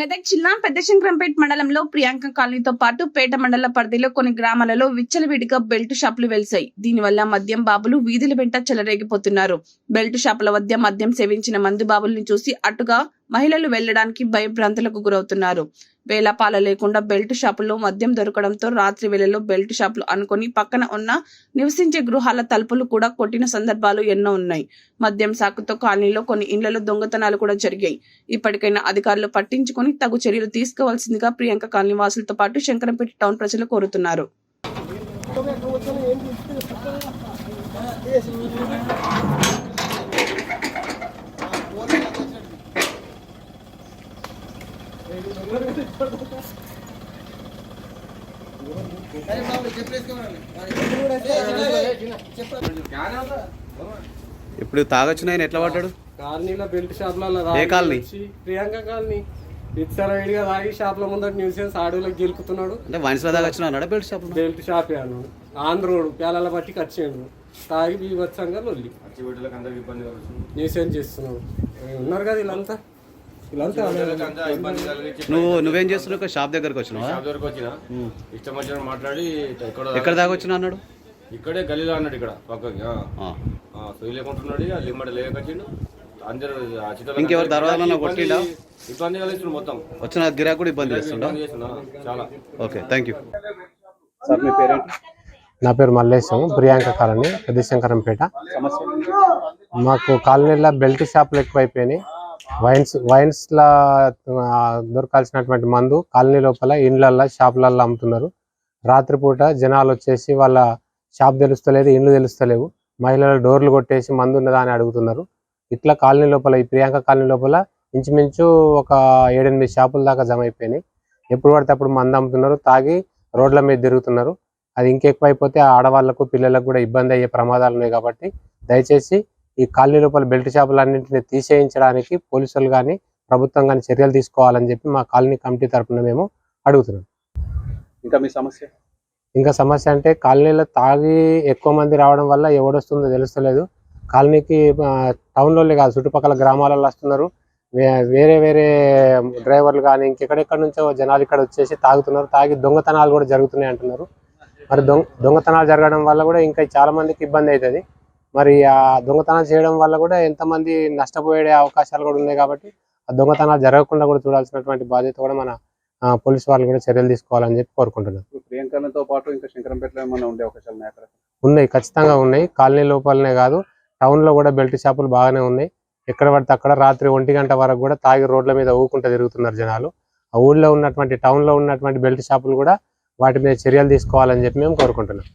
మెదక్ జిల్లా పెద్దశంకరంపేట మండలంలో ప్రియాంక కాలనీతో పాటు పేట మండల పరిధిలో కొన్ని గ్రామాలలో విచ్చలవిడిగా బెల్ట్ షాపులు వెలిశాయి దీనివల్ల మద్యం బాబులు వీధుల వెంట చెలరేగిపోతున్నారు. బెల్ట్ షాపుల వద్ద మద్యం సేవించిన మందు బాబుల్ని చూసి అటుగా మహిళలు వెళ్ళడానికి భయభ్రాంతులకు గురవుతున్నారు. వేలపాల లేకుండా బెల్ట్ షాపుల్లో మద్యం దొరకడంతో రాత్రి వేళల్లో బెల్ట్ షాపులు అనుకొని పక్కన ఉన్న నివసించే గృహాల తలుపులు కూడా కొట్టిన సందర్భాలు ఎన్నో ఉన్నాయి. మద్యం సాకుతో కాలనీలో కొన్ని ఇండ్లలో దొంగతనాలు కూడా జరిగాయి. ఇప్పటికైనా అధికారులు పట్టించుకొని తగు చర్యలు తీసుకోవాల్సిందిగా ప్రియాంక కాలనీ వాసులతో పాటు శంకరంపేట టౌన్ ప్రజలు కోరుతున్నారు. ఇప్పుడు తాగొచ్చిన ఎట్లా పడ్డాడు? కాలనీలో బెల్ట్ షాప్లలో ఏ కాలనీ? ప్రియాంక కాలనీ. ఇచ్చర వేడిగా తాగి షాప్ల ముందర న్యూసెన్స్ అడవులకు గెలుకుతున్నాడు అంటే వయసులో తాగొచ్చిన అన్నాడు బెల్ట్ షాప్ బెల్ట్ షాప్ అన్నాడు. ఆంధ్రోడు పేలాల బట్టి కచ్చేయండు తాగి బీభత్సంగా లొల్లి. న్యూసెన్స్ చేస్తున్నాడు? ఉన్నారు కదా వీళ్ళంతా? నువ్వు నువ్వేం చేస్తున్నావు? షాప్ దగ్గరకు వచ్చినావా? షాప్ దగ్గరకు వచ్చిన? ఇష్టం వచ్చిన మాట్లాడి ఎక్కడ ఎక్కడ తాగొచ్చినా అన్నాడు? ఇక్కడే గలీలో అన్నాడు ఇక్కడ పక్కకి ఆ. ఆ. ఆ, సొయ్యి లేకుంటున్నాడు ఇక లిమ్మడి లేకొచ్చిండు అందరు ఇంకెవరు ఇబ్బంది- కొట్టిండా? ఇబ్బంది కలిగిస్తుంది మొత్తం. వచ్చిన గిరాకు కూడా ఇబ్బంది చేస్తుండ? చాలా. Okay thank you. సార్ మీ పేరేంటి? నా పేరు మల్లేశం ప్రియాంక కాలనీ పెద్దశంకరంపేట మాకు కాలనీలో బెల్ట్ షాపులు ఎక్కువైపోయినాయి. వైన్స్ వైన్స్లో దొరకాల్సినటువంటి మందు కాలనీ లోపల ఇండ్లల్లో షాపులల్లో అమ్ముతున్నారు. రాత్రిపూట జనాలు వచ్చేసి వాళ్ళ షాప్ తెలుస్తలేదు ఇండ్లు తెలుస్తలేవు. మహిళలు డోర్లు కొట్టేసి మందు ఉన్నదా అని అడుగుతున్నారు. ఇట్లా కాలనీ లోపల ఈ ప్రియాంక కాలనీ లోపల ఇంచుమించు ఒక ఏడెనిమిది షాపుల దాకా జమ అయిపోయినాయి. ఎప్పుడు పడితే అప్పుడు మందు అమ్ముతున్నారు తాగి రోడ్ల మీద తిరుగుతున్నారు. అది ఇంకెక్కువ అయిపోతే ఆడవాళ్ళకు పిల్లలకు కూడా ఇబ్బంది అయ్యే ప్రమాదాలు ఉన్నాయి కాబట్టి దయచేసి ఈ కాలనీ లోపల బెల్ట్ షాపులన్నింటినీ తీసేయించడానికి పోలీసులు కానీ ప్రభుత్వం కానీ చర్యలు తీసుకోవాలని చెప్పి మా కాలనీ కమిటీ తరపున మేము అడుగుతున్నాం. ఇంకా మీ సమస్య? ఇంకా సమస్య అంటే కాలనీలో తాగి ఎక్కువ మంది రావడం వల్ల ఎవడొస్తుందో తెలుస్తలేదు. కాలనీకి టౌన్లోనే కాదు చుట్టుపక్కల గ్రామాలలో వస్తున్నారు. వేరే వేరే డ్రైవర్లు కానీ ఇంకెక్కడెక్కడ నుంచో జనాలు ఇక్కడ వచ్చేసి తాగుతున్నారు. తాగి దొంగతనాలు కూడా జరుగుతున్నాయి అంటున్నారు. మరి దొంగ దొంగతనాలు జరగడం వల్ల కూడా ఇంకా చాలా మందికి ఇబ్బంది అవుతుంది. మరి ఆ దొంగతనాలు చేయడం వల్ల కూడా ఎంతమంది నష్టపోయే అవకాశాలు కూడా ఉన్నాయి కాబట్టి ఆ దొంగతనాలు జరగకుండా కూడా చూడాల్సినటువంటి బాధ్యత కూడా మన పోలీసు వాళ్ళు కూడా చర్యలు తీసుకోవాలని చెప్పి కోరుకుంటున్నాను. ప్రియాంకలతో పాటు ఇంకా శంకరంపేటలో ఏమైనా ఉండే అవకాశాలు ఉన్నాయి ఖచ్చితంగా ఉన్నాయి. కాలనీ లోపలనే కాదు టౌన్లో కూడా బెల్ట్ షాపులు బాగానే ఉన్నాయి. ఎక్కడ పడితే అక్కడ రాత్రి ఒంటి గంట వరకు కూడా తాగి రోడ్ల మీద ఊకుంటూ తిరుగుతున్నారు జనాలు. ఆ ఊళ్ళో ఉన్నటువంటి టౌన్లో ఉన్నటువంటి బెల్ట్ షాపులు కూడా వాటి మీద చర్యలు తీసుకోవాలని చెప్పి మేము కోరుకుంటున్నాం.